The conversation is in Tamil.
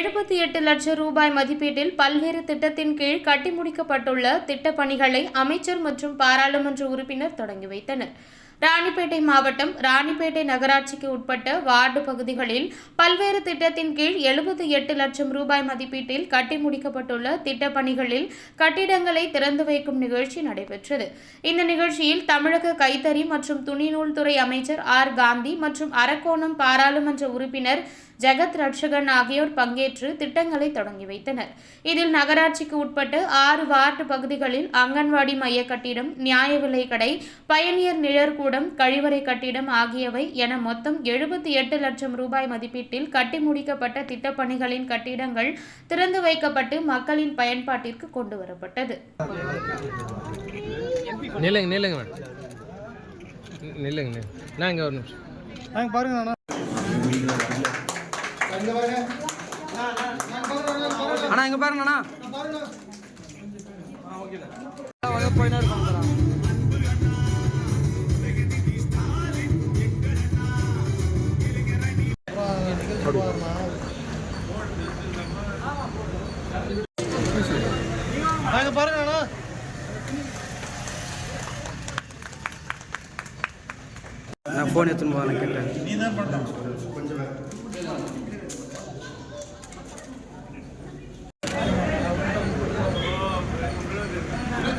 எழுபத்தி எட்டு லட்சம் ரூபாய் மதிப்பீட்டில் பல்வேறு திட்டத்தின் கீழ் கட்டி முடிக்கப்பட்டுள்ள திட்டப்பணிகளை அமைச்சர் மற்றும் பாராளுமன்ற உறுப்பினர் தொடங்கி வைத்தனர். ராணிப்பேட்டை மாவட்டம் ராணிப்பேட்டை நகராட்சிக்கு உட்பட்ட வார்டு பகுதிகளில் பல்வேறு திட்டத்தின் கீழ் எழுபத்தி எட்டு லட்சம் ரூபாய் மதிப்பீட்டில் கட்டி முடிக்கப்பட்டுள்ள திட்டப்பணிகளில் கட்டிடங்களை திறந்து வைக்கும் நிகழ்ச்சி நடைபெற்றது. இந்த நிகழ்ச்சியில் தமிழக கைத்தறி மற்றும் துணிநூல் துறை அமைச்சர் ஆர். காந்தி மற்றும் அரக்கோணம் பாராளுமன்ற உறுப்பினர் ஜெகத் ரட்சகன் ஆகியோர் பங்கேற்று திட்டங்களை தொடங்கி வைத்தனர். இதில் நகராட்சிக்கு உட்பட்டு ஆறு வார்டு பகுதிகளில் அங்கன்வாடி மைய கட்டிடம் நியாய விலை கடை பயணியர் நிழற்கூடம் கழிவறை கட்டிடம் ஆகியவை என மொத்தம் எழுபத்தி எட்டு லட்சம் ரூபாய் மதிப்பீட்டில் கட்டி முடிக்கப்பட்ட திட்டப்பணிகளின் கட்டிடங்கள் திறந்து வைக்கப்பட்டு மக்களின் பயன்பாட்டிற்கு கொண்டு வரப்பட்டது. நில்லுங்க நில்லுங்க மேடம். நில்லுங்க நான் இங்கே ஒரு நிமிஷம். நாங்க பாருங்க அண்ணா அண்ணா இங்க பாருங்க அண்ணா. நாங்க பாருங்க அண்ணா. நான் ஃபோன் எடுத்துன்னு போகிறேன் கேட்டேன். நீ தான் பண்ணணும் கொஞ்சம் பாருங்க இங்க பாருங்க மேடம், இங்க பாருங்க